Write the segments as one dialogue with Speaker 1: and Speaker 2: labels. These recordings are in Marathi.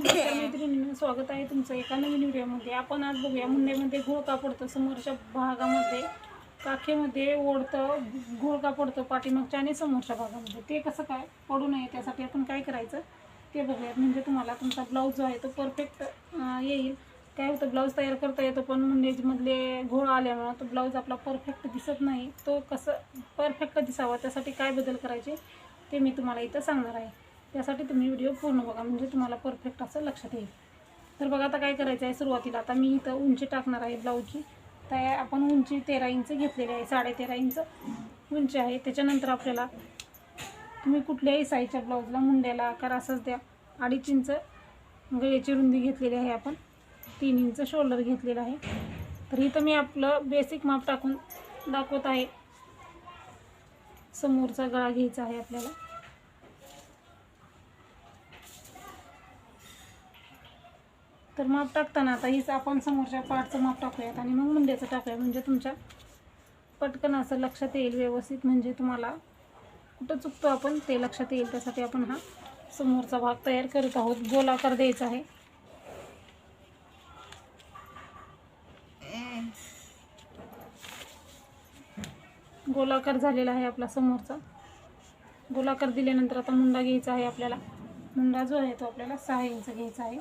Speaker 1: नमस्कार स्वागत आहे तुमचं एका नवीन व्हिडिओमध्ये. आपण आज बघूया मुंडेमध्ये घोळ पडतं समोरच्या भागामध्ये काखेमध्ये ओढतं घोळ का पाठीमागच्या आणि समोरच्या भागामध्ये. ते कसं काय पडू नये त्यासाठी आपण काय करायचं ते बघूयात म्हणजे तुम्हाला तुमचा ब्लाऊज जो आहे तो परफेक्ट येईल. काय होतं ब्लाऊज तयार करता येतो पण मुंडेजमधले घोळ आल्यामुळं तो ब्लाऊज आपला परफेक्ट दिसत नाही. तो कसं परफेक्ट दिसावा त्यासाठी काय बदल करायचे ते मी तुम्हाला इथं सांगणार आहे. त्यासाठी तुम्ही व्हिडिओ पूर्ण बघा. म्हणजे तुम्हाला परफेक्ट असं लक्षात येईल. तर बघा आता काय करायचं आहे सुरुवातीला. आता मी इथं उंची टाकणार आहे ब्लाऊजची तर आपण उंची तेरा इंच घेतलेली आहे. साडेतेरा इंच उंची आहे. त्याच्यानंतर आपल्याला तुम्ही कुठल्याही साईजच्या ब्लाऊजला मुंड्याला आकार असंच द्या. अडीच इंच गळ्याची रुंदी घेतलेली आहे आपण. तीन इंच शोल्डर घेतलेलं आहे. तर इथं मी आपलं बेसिक माप टाकून दाखवत आहे. समोरचा गळा घ्यायचा आहे आपल्याला. तर माप टाकताना आता हीच आपण समोरच्या पार्टचं माप टाकूयात आणि मग मुंड्याचं टाकूया. म्हणजे तुमच्या पटकन असं लक्षात येईल व्यवस्थित. म्हणजे तुम्हाला कुठं चुकतो आपण ते लक्षात येईल. त्यासाठी आपण हा समोरचा भाग तयार करत आहोत. गोलाकार द्यायचा आहे. गोलाकार झालेला आहे आपला समोरचा. गोलाकार दिल्यानंतर आता मुंडा घ्यायचा आहे आपल्याला. मुंडा जो आहे तो आपल्याला सहा इंच घ्यायचा आहे.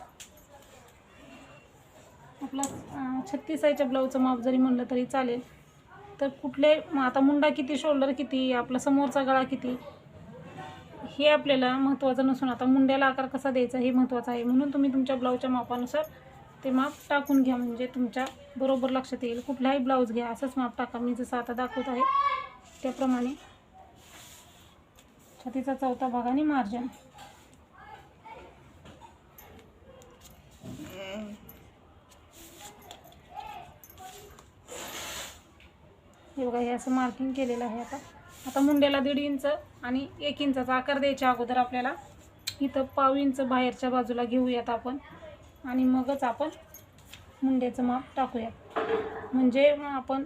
Speaker 1: आपला छत्तीस आयच्या ब्लाऊजचं माप जरी म्हणलं तरी चालेल. तर कुठले आता मुंडा किती शोल्डर किती आपला समोरचा गळा किती? हे आपल्याला महत्त्वाचं नसून आता मुंड्याला आकार कसा द्यायचा हे महत्त्वाचं आहे. म्हणून तुम्ही तुमच्या ब्लाऊजच्या मापानुसार ते माप टाकून घ्या. म्हणजे तुमच्या बरोबर लक्षात येईल. कुठलाही ब्लाऊज घ्या असंच माप टाका. मी जसं आता दाखवत आहे त्याप्रमाणे. छातीचा चौथा भाग आणि मार्जन हे बघा हे असं मार्किंग केलेलं आहे आता. आता मुंड्याला दीड इंच आणि एक इंचाचा आकार द्यायच्या अगोदर आपल्याला इथं पाव इंच बाहेरच्या बाजूला घेऊयात आपण. आणि मगच आपण मुंड्याचं माप टाकूयात. म्हणजे मग आपण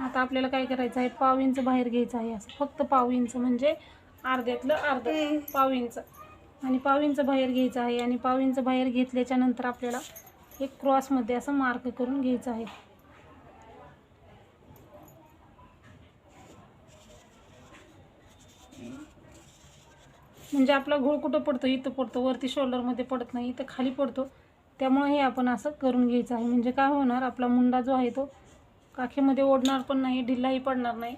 Speaker 1: आता आपल्याला काय करायचं आहे? पाव इंच बाहेर घ्यायचं आहे. असं फक्त पाव इंच म्हणजे अर्ध्यातलं अर्ध. पाव इंच आणि पावलींचं बाहेर घ्यायचं आहे आणि पावलींचं बाहेर घेतल्याच्या नंतर आपल्याला एक क्रॉसमध्ये असं मार्क करून घ्यायचं आहे. म्हणजे आपला घोळ कुठं पडतो? इथं पडतो. वरती शोल्डरमध्ये पडत नाही. इथं खाली पडतो. त्यामुळे हे आपण असं करून घ्यायचं आहे. म्हणजे काय होणार? आपला मुंडा जो आहे तो काखेमध्ये ओढणार पण नाही ढिल्लाही पडणार नाही.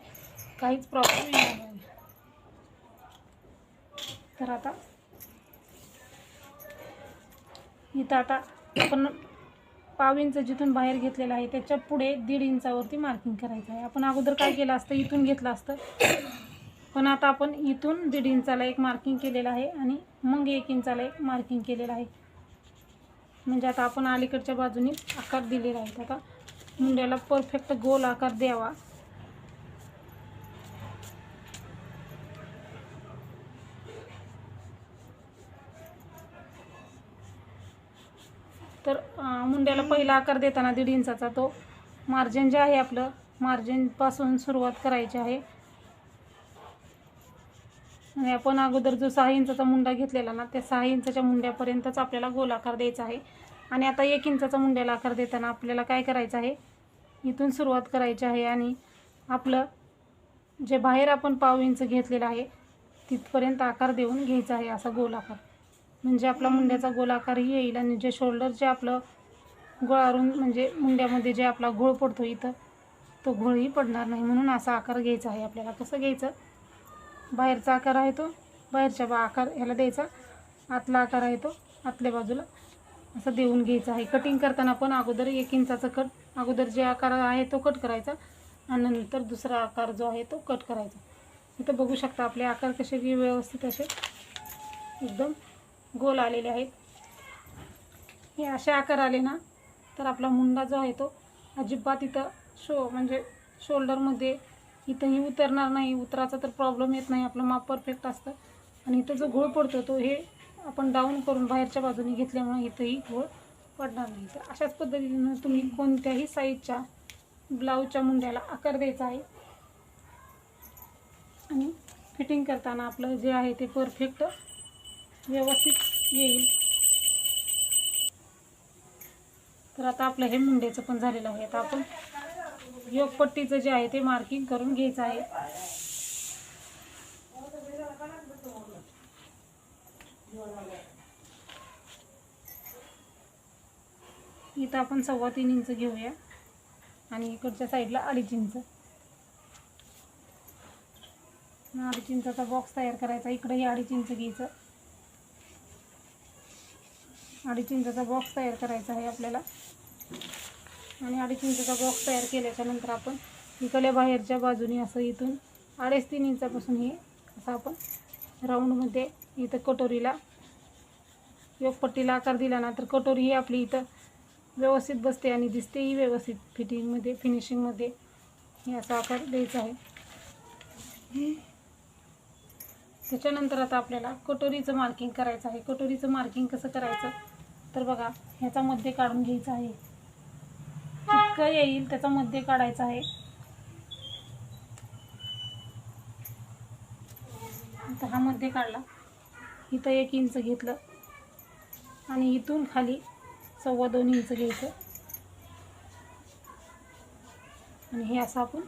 Speaker 1: काहीच प्रॉब्लेम येणार नाही. तर आता इथं आता आपण पाव इंच जिथून बाहेर घेतलेलं आहे त्याच्या पुढे दीड इंचावरती मार्किंग करायचं आहे. आपण अगोदर काय केलं असतं? इथून घेतलं असतं. पण आता आपण इथून दीड इंचाला एक मार्किंग केलेलं आहे आणि मग एक इंचाला एक मार्किंग केलेलं आहे. म्हणजे आता आपण अलीकडच्या बाजूने आकार दिलेला आहे. आता मुंड्याला परफेक्ट गोल आकार द्यावा तर अं, मुंड्याला पहिला आकार देताना दीड इंचाचा तो मार्जिन जे आहे आपलं मार्जिनपासून सुरुवात करायची आहे. आणि आपण अगोदर जो सहा इंचाचा मुंडा घेतलेला ना त्या सहा इंचाच्या मुंड्यापर्यंतच आपल्याला गोलाकार द्यायचा आहे. आणि आता एक इंचाचा मुंड्याला आकार देताना आपल्याला काय करायचं आहे? इथून सुरुवात करायची आहे आणि आपलं जे बाहेर आपण पाव इंच घेतलेलं आहे तिथपर्यंत आकार देऊन घ्यायचा आहे असा गोलाकार. म्हणजे आपला मुंड्याचा गोलाकारही येईल आणि जे शोल्डर जे आपलं गोळारून म्हणजे मुंड्यामध्ये जे आपला घोळ पडतो इथं तो घोळही पडणार नाही. म्हणून असा आकार घ्यायचा आहे आपल्याला. कसं घ्यायचं? बाहेरचा आकार आहे तो. बाहेरच्या बा आकार ह्याला द्यायचा. आतला आकार आहे तो. आतल्या बाजूला असं देऊन घ्यायचं आहे. कटिंग करताना पण अगोदर एक इंचाचा कट अगोदर जे आकार आहे तो कट करायचा आणि नंतर दुसरा आकार जो आहे तो कट करायचा. इथं बघू शकता आपले आकार कसे की व्यवस्थित असे एकदम गोल आलेले आहेत. हे असे आकार आले ना तर आपला मुंडा जो आहे तो अजिबात इथं शो म्हणजे शोल्डरमध्ये इथंही उतरणार नाही उतराचा तर प्रॉब्लेम येत नाही. आपलं माप परफेक्ट असतं. आणि इथं जो घोळ पडतो तो हे आपण डाऊन करून बाहेरच्या बाजूने घेतल्यामुळे इथंही घोळ पडणार नाही. तर अशाच पद्धतीनं तुम्ही कोणत्याही साईजच्या ब्लाऊजच्या मुंड्याला आकार द्यायचा आहे. आणि फिटिंग करताना आपलं जे आहे ते परफेक्ट व्यवस्थित येईल. तर आता आपलं हे मुंड्याचं पण झालेलं आहे. आता आपण योगपट्टीचं जे आहे ते मार्किंग करून घ्यायचं आहे. इथं आपण सव्वा तीन इंच घेऊया. आणि इकडच्या साईडला अडीच इंच. अडीच इंचाचा बॉक्स तयार करायचा. इकडंही अडीच इंच घ्यायचं. अडीच इंचाचा बॉक्स तयार करायचा आहे आपल्याला. आणि अडीच इंचाचा बॉक्स तयार केल्याच्यानंतर आपण इकडल्या बाहेरच्या बाजूने असं इथून अडीच तीन इंचापासून हे असं आपण राऊंडमध्ये इथं कटोरीला योगपट्टीला आकार दिला ना तर कटोरी ही आपली इथं व्यवस्थित बसते आणि दिसतेही व्यवस्थित फिटिंगमध्ये फिनिशिंगमध्ये हे असा आकार द्यायचा आहे. त्याच्यानंतर आता आपल्याला कटोरीचं मार्किंग करायचं आहे. कटोरीचं मार्किंग कसं करायचं? तर बघा ह्याचा मध्य काढून घ्यायचा आहे. जितकं येईल त्याचा मध्य काढायचा आहे. आता हा मध्य काढला. इथं एक इंच घेतलं. आणि इथून खाली सव्वा दोन इंच घ्यायचं. आणि हे असं आपण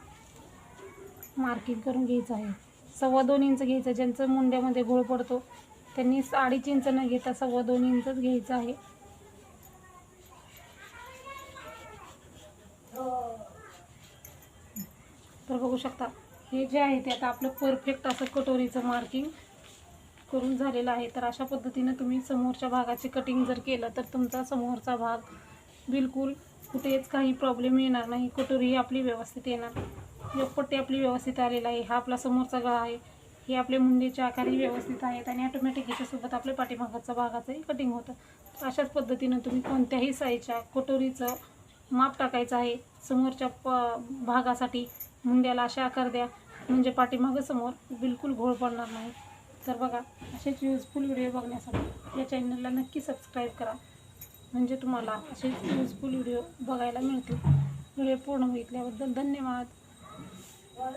Speaker 1: मार्किंग करून घ्यायचं आहे. सव्वा दोन इंच घ्यायचं ज्यांचं मुंड्यामध्ये घोळ पडतो त्यांनी अडीच इंच न घेता सव्वा दोन इंचच घ्यायचं आहे. तर बघू शकता हे जे आहे ते आता आपलं परफेक्ट असं कटोरीचं मार्किंग करून झालेलं आहे. तर अशा पद्धतीनं तुम्ही समोरच्या भागाची कटिंग जर केलं तर तुमचा समोरचा भाग बिलकुल कुठेच काही प्रॉब्लेम येणार नाही. कटोरी आपली व्यवस्थित येणार. योगपट्टी आपली व्यवस्थित आलेला आहे. हा आपला समोरचा गळा आहे. हे आपले मुंडीचे आकारही व्यवस्थित आहेत आणि ऑटोमॅटिक ह्याच्यासोबत आपल्या पाठीमागाचा भागाचंही कटिंग होतं. तर अशाच पद्धतीनं तुम्ही कोणत्याही साईजच्या कटोरीचं माप टाकायचं आहे. समोरच्या प भागासाठी मुंड्याला असे आकार द्या. म्हणजे पाठीमागं समोर बिलकुल घोळ पडणार नाही. तर बघा असेच युजफुल व्हिडिओ बघण्यासाठी या चॅनलला नक्की सबस्क्राईब करा. म्हणजे तुम्हाला असेच युजफुल व्हिडिओ बघायला मिळतील. व्हिडिओ पूर्ण बघितल्याबद्दल धन्यवाद. Well,